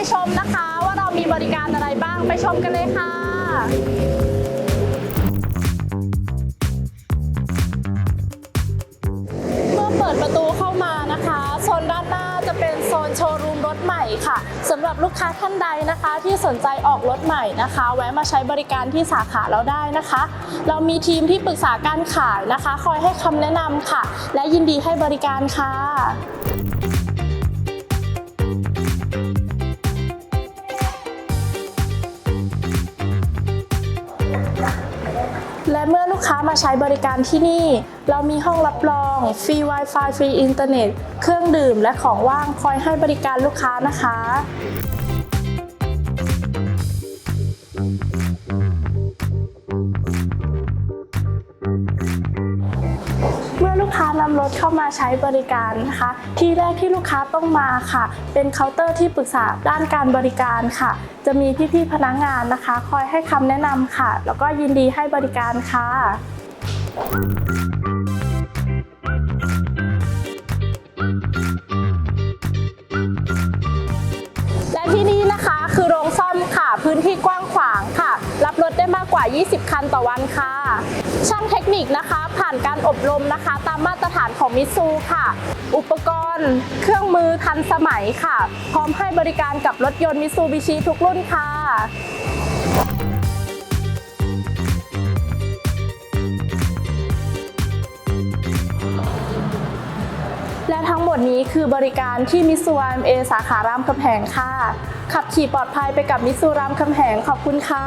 ไปชมนะคะ ว่าเรามีบริการอะไรบ้างไปชมกันเลยค่ะ เมื่อเปิดประตูเข้ามานะคะโซนด้านหน้าจะเป็นโซนโชว์รูมรถใหม่ค่ะสำหรับลูกค้าท่านใดนะคะ ที่สนใจออกรถใหม่นะคะ แวะมาใช้บริการที่สาขาเราได้นะคะ เรามีทีมที่ปรึกษาการขายนะคะ คอยให้คำแนะนำค่ะ และยินดีให้บริการค่ะ และเมื่อลูกค้ามาใช้บริการที่นี่ เรามีห้องรับรอง ฟรี Wi-Fi ฟรีอินเทอร์เน็ต เครื่องดื่มและของว่างคอยให้บริการลูกค้านะคะ กค้านำรถเข้ามาใช้บริการนะคะ ที่แรกที่ลูกค้าต้องมาค่ะ เป็นเคาน์เตอร์ที่ปรึกษาด้านการบริการค่ะ จะมีพี่ๆพนักงานนะคะ คอยให้คำแนะนำค่ะ แล้วก็ยินดีให้บริการค่ะ และที่นี่นะคะคือโรงซ่อมค่ะ พื้นที่กว้างขวางค่ะ รถได้มากกว่า 20 คันต่อวันค่ะ ช่างเทคนิคนะคะ ผ่านการอบรมนะคะ ตามมาตรฐานของมิซูค่ะ อุปกรณ์ เครื่องมือทันสมัยค่ะ พร้อมให้บริการกับรถยนต์มิซูบิชิทุกรุ่นค่ะ และทั้งหมดนี้คือบริการที่มิสูรามเอสาขารามคำแหงค่ะ ขับขี่ปลอดภัยไปกับมิสูรามคำแหงขอบคุณค่ะ